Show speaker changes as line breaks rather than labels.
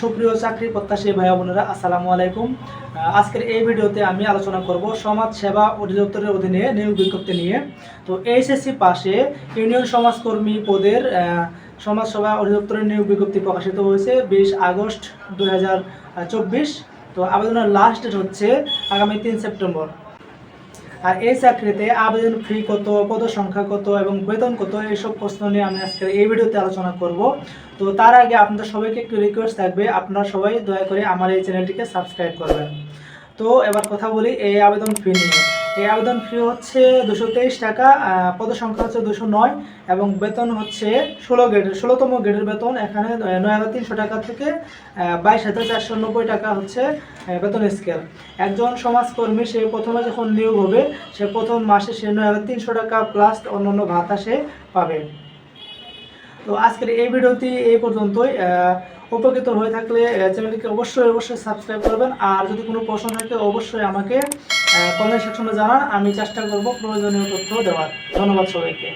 সুপ্রিয় চাকরি প্রত্যাশী ভাই বোনেরা আসসালামু আলাইকুম। আজকের এই ভিডিওতে আমি আলোচনা করব সমাজ সেবা অধিদপ্তরের অধীনে নিয়োগ বিজ্ঞপ্তি নিয়ে। তো এইচএসসি পাশে ইউনিয়ন সমাজকর্মী পদের আহ, সমাজ সেবা অধিদপ্তরের নিয়োগ বিজ্ঞপ্তি প্রকাশিত হয়েছে বিশ আগস্ট দু হাজার চব্বিশ। তো আবেদনের লাস্ট ডেট হচ্ছে আগামী তিন সেপ্টেম্বর। আর এই চাকরিতে আবেদন ফি কত পদ সংখ্যা কত এবং বেতন কত, এইসব প্রশ্ন নিয়ে আমি আজকে এই ভিডিওতে আলোচনা করব। তো তার আগে আপনাদের সবাইকে একটু রিকোয়েস্ট থাকবে, আপনারা সবাই দয়া করে আমার এই চ্যানেলটিকে সাবস্ক্রাইব করবেন। তো এবার কথা বলি এই আবেদন ফি নিয়ে। এই আবেদন ফি হচ্ছে দুশো তেইশ টাকা আহ, পদ সংখ্যা হচ্ছে দুশো নয় এবং বেতন হচ্ছে ষোলো গ্রেডের ষোলোতম গ্রেডের বেতন। এখানে নয় হাজার তিনশো টাকা থেকে বাইশ হাজার চারশো নব্বই টাকা হচ্ছে বেতন স্কেল একজন সমাজকর্মী সে প্রথমে যখন নিয়োগ হবে সে প্রথম মাসে সে নয় হাজার তিনশো টাকা প্লাস অন্যান্য ভাতা সে পাবে। তো আজকের এই ভিডিওটি এই পর্যন্তই। উপকৃত হয়ে থাকলে চ্যানেলটিকে অবশ্যই অবশ্যই সাবস্ক্রাইব করবেন। আর যদি কোনো প্রশ্ন থাকে অবশ্যই আমাকে কমেন্ট সেকশনে জানান আমি চেষ্টা করব প্রয়োজনীয় তথ্য দেওয়ার। ধন্যবাদ সবাইকে।